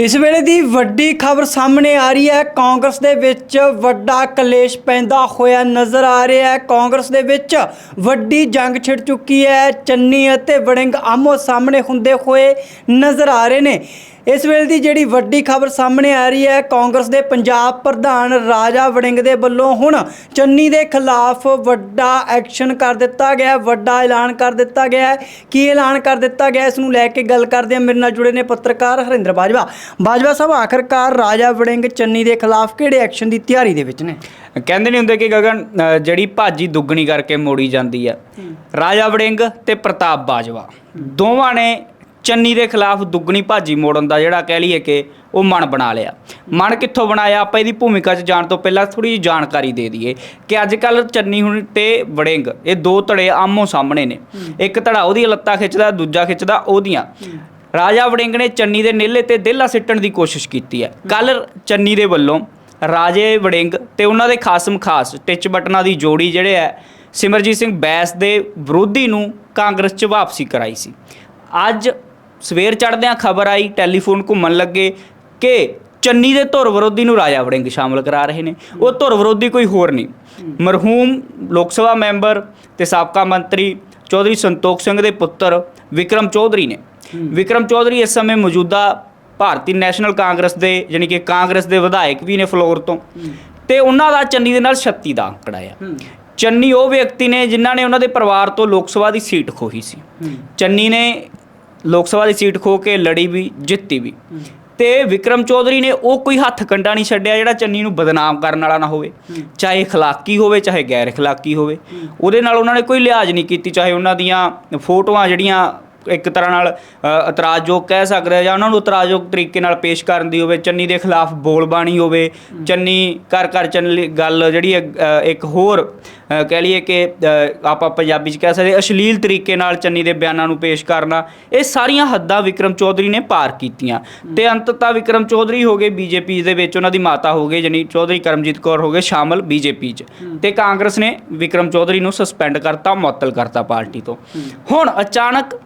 ਇਸ ਵੇਲੇ ਦੀ ਵੱਡੀ ਖਬਰ ਸਾਹਮਣੇ ਆ ਰਹੀ ਹੈ। ਕਾਂਗਰਸ ਦੇ ਵਿੱਚ ਵੱਡਾ ਕਲੇਸ਼ ਪੈਂਦਾ ਹੋਇਆ ਨਜ਼ਰ ਆ ਰਿਹਾ ਹੈ। ਕਾਂਗਰਸ ਦੇ ਵਿੱਚ ਵੱਡੀ ਜੰਗ ਛਿੜ ਚੁੱਕੀ ਹੈ। ਚੰਨੀ ਅਤੇ ਵੜਿੰਗ ਆਮੋ ਸਾਹਮਣੇ ਹੁੰਦੇ ਹੋਏ ਨਜ਼ਰ ਆ ਰਹੇ ਨੇ। ਇਸ ਵੇਲੇ ਦੀ ਜਿਹੜੀ ਵੱਡੀ ਖਬਰ ਸਾਹਮਣੇ ਆ ਰਹੀ ਹੈ ਕਾਂਗਰਸ ਦੇ ਪੰਜਾਬ ਪ੍ਰਧਾਨ ਰਾਜਾ ਵੜਿੰਗ ਦੇ ਵੱਲੋਂ ਹੁਣ ਚੰਨੀ ਦੇ ਖਿਲਾਫ ਵੱਡਾ ਐਕਸ਼ਨ ਕਰ ਦਿੱਤਾ ਗਿਆ ਹੈ, ਵੱਡਾ ਐਲਾਨ ਕਰ ਦਿੱਤਾ ਗਿਆ ਹੈ। ਕੀ ਐਲਾਨ ਕਰ ਦਿੱਤਾ ਗਿਆ ਹੈ? ਇਸ ਨੂੰ ਲੈ ਕੇ ਗੱਲ ਕਰਦੇ ਹਾਂ। ਮੇਰੇ ਨਾਲ ਜੁੜੇ ਨੇ ਪੱਤਰਕਾਰ ਹਰਿੰਦਰ ਬਾਜਵਾ। ਬਾਜਵਾ ਸਾਹਿਬ ਆਖਰਕਾਰ ਰਾਜਾ ਵੜਿੰਗ ਚੰਨੀ ਦੇ ਖਿਲਾਫ ਕਿਹੜੇ ਐਕਸ਼ਨ ਦੀ ਤਿਆਰੀ ਦੇ ਵਿੱਚ ਨੇ? ਕਹਿੰਦੇ ਨਹੀਂ ਹੁੰਦੇ ਕਿ ਗਗਨ ਜਿਹੜੀ ਭਾਜੀ ਦੁੱਗਣੀ ਕਰਕੇ ਮੋੜੀ ਜਾਂਦੀ ਆ ਰਾਜਾ ਵੜਿੰਗ ਤੇ ਪ੍ਰਤਾਪ ਬਾਜਵਾ। ਦੋਵਾਂ ਨੇ ਚੰਨੀ ਦੇ ਖਿਲਾਫ ਦੁੱਗਣੀ ਭਾਜੀ ਮੋੜਨ ਦਾ ਜਿਹੜਾ ਕਹਿ ਲਈਏ ਕਿ ਉਹ ਮਨ ਬਣਾ ਲਿਆ। ਮਨ ਕਿੱਥੋਂ ਬਣਾਇਆ? ਆਪਾਂ ਇਹਦੀ ਭੂਮਿਕਾ 'ਚ ਜਾਣ ਤੋਂ ਪਹਿਲਾਂ ਥੋੜੀ ਜਿਹੀ ਜਾਣਕਾਰੀ ਦੇ ਦਈਏ ਕਿ ਅੱਜ ਕੱਲ ਚੰਨੀ ਹੁਣ ਤੇ ਵੜਿੰਗ ਇਹ ਦੋ ਧੜੇ ਆਮੋ ਸਾਹਮਣੇ ਨੇ। ਇੱਕ ਧੜਾ ਉਹਦੀ ਲੱਤਾਂ ਖਿੱਚਦਾ ਦੂਜਾ ਖਿੱਚਦਾ ਉਹਦੀਆਂ। ਰਾਜਾ ਵੜਿੰਗ ਨੇ ਚੰਨੀ ਦੇ ਨੇਲੇ ਤੇ ਦਿਲਾ ਸਿੱਟਣ ਦੀ ਕੋਸ਼ਿਸ਼ ਕੀਤੀ ਹੈ। ਕੱਲ ਚੰਨੀ ਦੇ ਵੱਲੋਂ ਰਾਜੇ ਵੜਿੰਗ ਤੇ ਉਹਨਾਂ ਦੇ ਖਾਸਮ ਖਾਸ ਟਿਚ ਬਟਨਾਂ ਦੀ ਜੋੜੀ ਜਿਹੜੇ ਹੈ ਸਿਮਰਜੀਤ ਸਿੰਘ ਬੈਸ ਦੇ ਵਿਰੋਧੀ ਨੂੰ ਕਾਂਗਰਸ 'ਚ ਵਾਪਸੀ ਕਰਾਈ ਸੀ। ਅੱਜ ਸਵੇਰ ਚੜ੍ਹਦਿਆਂ ਖਬਰ ਆਈ, ਟੈਲੀਫੋਨ ਘੁੰਮਣ ਲੱਗੇ ਕਿ ਚੰਨੀ ਦੇ ਧੁਰ ਵਿਰੋਧੀ ਨੂੰ ਰਾਜਾ ਵੜਿੰਗ ਸ਼ਾਮਲ ਕਰਾ ਰਹੇ ਨੇ। ਉਹ ਧੁਰ ਵਿਰੋਧੀ ਕੋਈ ਹੋਰ ਨਹੀਂ। ਮਰਹੂਮ ਲੋਕ ਸਭਾ ਮੈਂਬਰ ਤੇ ਸਾਬਕਾ ਮੰਤਰੀ ਚੌਧਰੀ ਸੰਤੋਖ ਸਿੰਘ ਦੇ ਪੁੱਤਰ ਵਿਕਰਮ ਚੌਧਰੀ ਨੇ। ਵਿਕਰਮ ਚੌਧਰੀ ਇਸ ਸਮੇਂ ਮੌਜੂਦਾ ਭਾਰਤੀ ਨੈਸ਼ਨਲ ਕਾਂਗਰਸ ਦੇ, ਯਾਨੀ ਕਿ ਕਾਂਗਰਸ ਦੇ ਵਿਧਾਇਕ ਵੀ ਨੇ ਫਲੋਰ ਤੋਂ। ਤੇ ਉਹਨਾਂ ਦਾ ਚੰਨੀ ਦੇ ਨਾਲ 36 ਦਾ ਅੰਕੜਾ ਆ। ਚੰਨੀ ਉਹ ਵਿਅਕਤੀ ਨੇ ਜਿਨ੍ਹਾਂ ਨੇ ਉਹਨਾਂ ਦੇ ਪਰਿਵਾਰ ਤੋਂ ਲੋਕ ਸਭਾ ਦੀ ਸੀਟ ਖੋਹੀ ਸੀ। ਚੰਨੀ ਨੇ ਲੋਕ ਸਭਾ ਦੀ ਸੀਟ ਖੋ ਕੇ ਲੜੀ ਵੀ ਜਿੱਤੀ ਵੀ ਤੇ ਵਿਕਰਮ ਚੌਧਰੀ ਨੇ ਉਹ ਕੋਈ ਹੱਥ ਕੰਡਾ ਨਹੀਂ ਛੱਡਿਆ ਜਿਹੜਾ ਚੰਨੀ ਨੂੰ ਬਦਨਾਮ ਕਰਨ ਵਾਲਾ ਨਾ ਹੋਵੇ ਚਾਹੇ اخلاقی ਹੋਵੇ ਚਾਹੇ ਗੈਰ اخلاقی ਹੋਵੇ ਉਹਦੇ ਨਾਲ ਉਹਨਾਂ ਨੇ ਕੋਈ ਲਿਹਾਜ਼ ਨਹੀਂ ਕੀਤੀ ਚਾਹੇ ਉਹਨਾਂ ਦੀਆਂ ਫੋਟੋਆਂ ਜਿਹੜੀਆਂ ਇੱਕ ਤਰ੍ਹਾਂ ਨਾਲ ਇਤਰਾਜ਼ਯੋਗ ਕਹਿ ਸਕਦੇ ਆ ਜਾਂ ਉਹਨਾਂ ਨੂੰ ਇਤਰਾਜ਼ਯੋਗ ਤਰੀਕੇ ਨਾਲ ਪੇਸ਼ ਕਰਨ ਦੀ ਹੋਵੇ ਚੰਨੀ ਦੇ ਖਿਲਾਫ ਬੋਲਬਾਣੀ ਹੋਵੇ ਚੰਨੀ ਕਰ ਕਰ ਚੰਨੀ ਗੱਲ ਜਿਹੜੀ ਇੱਕ ਹੋਰ ਕਹਿ ਲਈਏ ਕਿ ਆਪਾਂ ਪੰਜਾਬੀ ਚ ਕਹਿ ਸਕਦੇ ਅਸ਼ਲੀਲ ਤਰੀਕੇ ਨਾਲ ਚੰਨੀ ਦੇ ਬਿਆਨਾਂ ਨੂੰ ਪੇਸ਼ ਕਰਨਾ ਇਹ ਸਾਰੀਆਂ ਹੱਦਾਂ ਵਿਕਰਮ ਚੌਧਰੀ ਨੇ ਪਾਰ ਕੀਤੀਆਂ। ਤੇ ਅੰਤਤಃ ਵਿਕਰਮ ਚੌਧਰੀ ਹੋ ਗਏ ਬੀਜੇਪੀ ਦੇ ਵਿੱਚ ਉਹਨਾਂ ਦੀ ਮਾਤਾ ਹੋ ਗਏ ਜਾਨੀ ਚੌਧਰੀ ਕਰਮਜੀਤ ਕੌਰ ਹੋ ਗਏ ਸ਼ਾਮਲ ਬੀਜੇਪੀ ਚ। ਤੇ ਕਾਂਗਰਸ ਨੇ ਵਿਕਰਮ ਚੌਧਰੀ ਨੂੰ ਸਸਪੈਂਡ ਕਰਤਾ ਮੁਅੱਤਲ ਕਰਤਾ ਪਾਰਟੀ ਤੋਂ। ਹੁਣ ਅਚਾਨਕ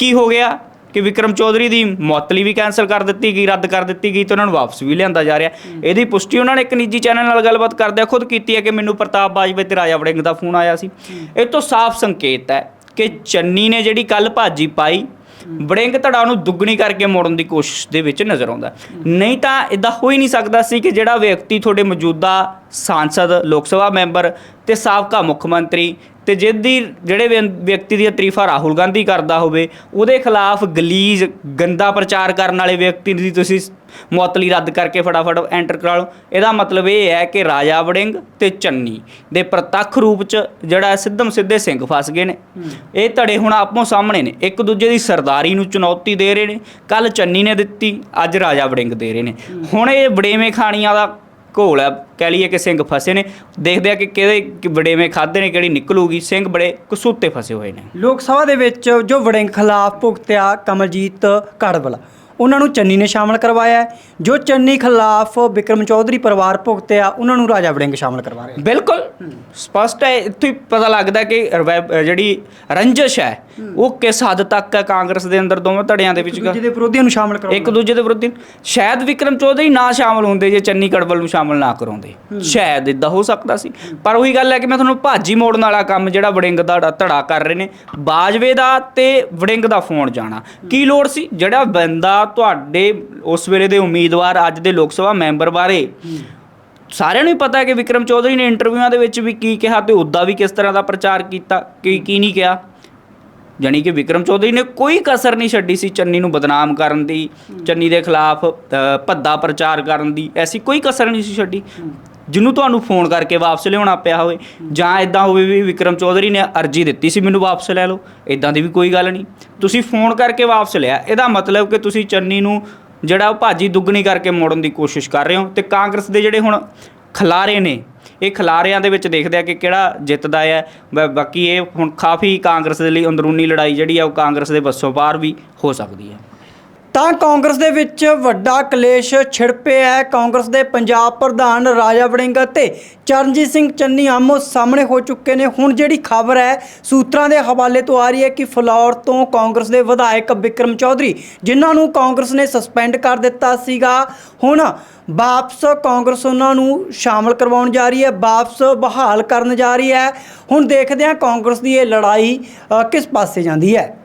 ਕੀ ਹੋ ਗਿਆ ਕਿ ਵਿਕਰਮ ਚੌਧਰੀ ਦੀ ਮੁਅੱਤਲੀ ਵੀ ਕੈਨਸਲ ਕਰ ਦਿੱਤੀ ਗਈ ਰੱਦ ਕਰ ਦਿੱਤੀ ਗਈ ਤੇ ਉਹਨਾਂ ਨੂੰ ਵਾਪਸ ਵੀ ਲਿਆਂਦਾ ਜਾ ਰਿਹਾ। ਇਹਦੀ ਪੁਸ਼ਟੀ ਉਹਨਾਂ ਨੇ ਇੱਕ ਨਿੱਜੀ ਚੈਨਲ ਨਾਲ ਗੱਲਬਾਤ ਕਰਦਿਆਂ ਖੁਦ ਕੀਤੀ ਹੈ ਕਿ ਮੈਨੂੰ ਪ੍ਰਤਾਪ ਬਾਜਵੇ ਤੇ ਰਾਜਾ ਵੜਿੰਗ ਦਾ ਫੋਨ ਆਇਆ ਸੀ। ਇਹ ਤੋਂ ਸਾਫ਼ ਸੰਕੇਤ ਹੈ ਕਿ ਚੰਨੀ ਨੇ ਜਿਹੜੀ ਕੱਲ ਭਾਜੀ ਪਾਈ ਵੜਿੰਗ ਧੜਾ ਨੂੰ ਦੁੱਗਣੀ ਕਰਕੇ ਮੋੜਨ ਦੀ ਕੋਸ਼ਿਸ਼ ਦੇ ਵਿੱਚ ਨਜ਼ਰ ਆਉਂਦਾ ਨਹੀਂ ਤਾਂ ਇਦਾਂ ਹੋ ਹੀ ਨਹੀਂ ਸਕਦਾ ਸੀ ਕਿ ਜਿਹੜਾ ਵਿਅਕਤੀ ਤੁਹਾਡੇ ਮੌਜੂਦਾ ਸਾਂਸਦ ਲੋਕ ਸਭਾ ਮੈਂਬਰ ਤੇ ਸਾਬਕਾ ਮੁੱਖ ਮੰਤਰੀ ਤੇ ਜਿਹਦੀ ਜਿਹੜੇ ਵਿਅ- ਵਿਅਕਤੀ ਦੀ ਤਾਰੀਫਾਂ ਰਾਹੁਲ ਗਾਂਧੀ ਕਰਦਾ ਹੋਵੇ ਉਹਦੇ ਖਿਲਾਫ ਗਲੀਜ਼ ਗੰਦਾ ਪ੍ਰਚਾਰ ਕਰਨ ਵਾਲੇ ਵਿਅਕਤੀ ਦੀ ਤੁਸੀਂ ਮੁਅੱਤਲੀ ਰੱਦ ਕਰਕੇ ਫਟਾਫਟ ਐਂਟਰ ਕਰਾ ਲਓ। ਇਹਦਾ ਮਤਲਬ ਇਹ ਹੈ ਕਿ ਰਾਜਾ ਵੜਿੰਗ ਤੇ ਚੰਨੀ ਦੇ ਪ੍ਰਤੱਖ ਰੂਪ ਚ ਜਿਹੜਾ ਸਿੱਧਮ ਸਿੱਧੇ ਸਿੰਘ ਫਸ ਗਏ ਨੇ। ਇਹ ਧੜੇ ਹੁਣ ਆਪੋ ਸਾਹਮਣੇ ਨੇ। ਇੱਕ ਦੂਜੇ ਦੀ ਸਰਦਾਰੀ ਨੂੰ ਚੁਣੌਤੀ ਦੇ ਰਹੇ ਨੇ। ਕੱਲ ਚੰਨੀ ਨੇ ਦਿੱਤੀ ਅੱਜ ਰਾਜਾ ਵੜਿੰਗ ਦੇ ਰਹੇ ਨੇ। ਹੁਣ ਇਹ ਬੜੇਵੇਂ ਖਾਣੀਆਂ ਦਾ ਘੋਲ ਹੈ ਕਹਿ ਲਈਏ ਕਿ ਸਿੰਘ ਫਸੇ ਨੇ। ਦੇਖਦੇ ਆ ਕਿ ਕਿਹਦੇ ਕਿ ਵੜੇਵੇਂ ਖਾਦੇ ਨੇ, ਕਿਹੜੀ ਨਿਕਲੂਗੀ। ਸਿੰਘ ਬੜੇ ਕਸੂਤੇ ਫਸੇ ਹੋਏ ਨੇ। ਲੋਕ ਸਭਾ ਦੇ ਵਿੱਚ ਜੋ ਵੜਿੰਗ ਖਿਲਾਫ ਭੁਗਤਿਆ ਕਮਲਜੀਤ ਕੜਵਲਾ ਉਹਨਾਂ ਨੂੰ ਚੰਨੀ ਨੇ ਸ਼ਾਮਲ ਕਰਵਾਇਆ। ਜੋ ਚੰਨੀ ਖਿਲਾਫ ਵਿਕਰਮ ਚੌਧਰੀ ਪਰਿਵਾਰ ਭੁਗਤਿਆ ਉਹਨਾਂ ਨੂੰ ਰਾਜਾ ਵੜਿੰਗ ਸ਼ਾਮਲ ਕਰਵਾ ਰਿਹਾ ਬਿਲਕੁਲ। ਸਪਸ਼ਟ ਹੈ ਇੱਥੇ ਹੀ ਪਤਾ ਲੱਗਦਾ ਕਿ ਰਵੈ- ਜਿਹੜੀ ਰੰਜਿਸ਼ ਹੈ ਉਹ ਕਿਸ ਹੱਦ ਤੱਕ ਹੈ ਕਾਂਗਰਸ ਦੇ ਅੰਦਰ ਦੋਵਾਂ ਧੜਿਆਂ ਦੇ ਵਿੱਚ ਜਿਹਦੇ ਵਿਰੋਧੀਆਂ ਨੂੰ ਸ਼ਾਮਲ ਕਰਵਾ ਇੱਕ ਦੂਜੇ ਦੇ ਵਿਰੁੱਧ। ਸ਼ਾਇਦ ਵਿਕਰਮ ਚੌਧਰੀ ਨਾ ਸ਼ਾਮਲ ਹੁੰਦੇ ਜੇ ਚੰਨੀ ਕੜਵਲ ਨੂੰ ਸ਼ਾਮਲ ਨਾ ਕਰਾਉਂਦੇ। ਸ਼ਾਇਦ ਇਦਾਂ ਹੋ ਸਕਦਾ ਸੀ। ਪਰ ਉਹੀ ਗੱਲ ਹੈ ਕਿ ਮੈਂ ਤੁਹਾਨੂੰ ਭਾਜੀ ਮੋੜਨ ਵਾਲਾ ਕੰਮ ਜਿਹੜਾ ਵੜਿੰਗ ਦਾ ਧੜਾ ਕਰ ਰਹੇ ਨੇ ਬਾਜਵੇ ਦਾ ਤੇ ਵੜਿੰਗ ਦਾ ਫੋਨ ਜਾਣਾ। ਕੀ ਲੋੜ ਸੀ? ਜਿਹੜਾ ਬੰਦਾ ਤੁਹਾਡੇ ਉਸ ਵੇਲੇ ਦੇ ਉਮੀਦਵਾਰ, ਅੱਜ ਦੇ ਲੋਕ ਸਭਾ ਮੈਂਬਰ ਬਾਰੇ ਸਾਰਿਆਂ ਨੂੰ ਹੀ ਪਤਾ ਹੈ ਕਿ ਵਿਕਰਮ ਚੌਧਰੀ ਨੇ ਇੰਟਰਵਿਊਆਂ ਦੇ ਵਿੱਚ ਵੀ ਕੀ ਕਿਹਾ ਤੇ ਉੱਦਾਂ ਵੀ ਕਿਸ ਤਰ੍ਹਾਂ ਦਾ ਪ੍ਰਚਾਰ ਕੀਤਾ, ਕੀ ਕੀ ਨਹੀਂ ਕਿਹਾ। ਜਾਣੀ ਕਿ ਵਿਕਰਮ ਚੌਧਰੀ ਨੇ ਕੋਈ ਕਸਰ ਨਹੀਂ ਛੱਡੀ ਸੀ ਚੰਨੀ ਨੂੰ ਬਦਨਾਮ ਕਰਨ ਦੀ, ਚੰਨੀ ਦੇ ਖਿਲਾਫ ਭੱਦਾ ਪ੍ਰਚਾਰ ਕਰਨ ਦੀ, ਐਸੀ ਕੋਈ ਕਸਰ ਨਹੀਂ ਸੀ ਛੱਡੀ। ਜਿਹਨੂੰ ਤੁਹਾਨੂੰ ਫੋਨ ਕਰਕੇ ਵਾਪਸ ਲਿਆਉਣਾ ਪਿਆ ਹੋਵੇ, ਜਾਂ ਇਦਾਂ ਹੋਵੇ ਵੀ ਵਿਕਰਮ ਚੌਧਰੀ ਨੇ ਅਰਜੀ ਦਿੱਤੀ ਸੀ ਮੈਨੂੰ ਵਾਪਸ ਲੈ ਲਓ ਇਦਾਂ ਦੀ ਵੀ ਕੋਈ ਗੱਲ ਨਹੀਂ। ਤੁਸੀਂ ਫੋਨ ਕਰਕੇ ਵਾਪਸ ਲਿਆ, ਇਹਦਾ ਮਤਲਬ ਕਿ ਤੁਸੀਂ ਚੰਨੀ ਨੂੰ ਜਿਹੜਾ ਉਹ ਭਾਜੀ ਦੁੱਗਣੀ ਕਰਕੇ ਮੋੜਨ ਦੀ ਕੋਸ਼ਿਸ਼ ਕਰ ਰਹੇ ਹੋ, ਤੇ ਕਾਂਗਰਸ ਦੇ ਜਿਹੜੇ ਹੁਣ ਖਿਲਾਰੇ ਨੇ, ਇਹ ਖਿਲਾਰਿਆਂ ਦੇ ਵਿੱਚ ਦੇਖਦੇ ਆ ਕਿ ਕਿਹੜਾ ਜਿੱਤਦਾ ਹੈ, ਬ- ਬਾਕੀ ਇਹ ਹੁਣ ਕਾਫੀ ਕਾਂਗਰਸ ਦੇ ਲਈ ਅੰਦਰੂਨੀ ਲੜਾਈ ਜਿਹੜੀ ਆ, ਉਹ ਕਾਂਗਰਸ ਦੇ ਵੱਸੋਂ ਪਾਰ ਵੀ ਹੋ ਸਕਦੀ ਹੈ। ਤਾਂ ਕਾਂਗਰਸ ਦੇ ਵਿੱਚ ਵੱਡਾ ਕਲੇਸ਼ ਛਿੜ ਪਿਆ ਹੈ। ਕਾਂਗਰਸ ਦੇ ਪੰਜਾਬ ਪ੍ਰਧਾਨ ਰਾਜਾ ਵੜਿੰਗ ਅਤੇ ਚਰਨਜੀਤ ਸਿੰਘ ਚੰਨੀ ਆਮੋ ਸਾਹਮਣੇ ਹੋ ਚੁੱਕੇ ਨੇ। ਹੁਣ ਜਿਹੜੀ ਖਬਰ ਹੈ, ਸੂਤਰਾਂ ਦੇ ਹਵਾਲੇ ਤੋਂ ਆ ਰਹੀ ਹੈ ਕਿ ਫਲੌਰ ਤੋਂ ਕਾਂਗਰਸ ਦੇ ਵਿਧਾਇਕ ਵਿਕਰਮ ਚੌਧਰੀ, ਜਿਨ੍ਹਾਂ ਨੂੰ ਕਾਂਗਰਸ ਨੇ ਸਸਪੈਂਡ ਕਰ ਦਿੱਤਾ ਸੀਗਾ, ਹੁਣ ਵਾਪਸ ਕਾਂਗਰਸ ਉਹਨਾਂ ਨੂੰ ਸ਼ਾਮਲ ਕਰਵਾਉਣ ਜਾ ਰਹੀ ਹੈ, ਵਾਪਸ ਬਹਾਲ ਕਰਨ ਜਾ ਰਹੀ ਹੈ। ਹੁਣ ਦੇਖਦੇ ਹਾਂ ਕਾਂਗਰਸ ਦੀ ਇਹ ਲੜਾਈ ਕਿਸ ਪਾਸੇ ਜਾਂਦੀ ਹੈ।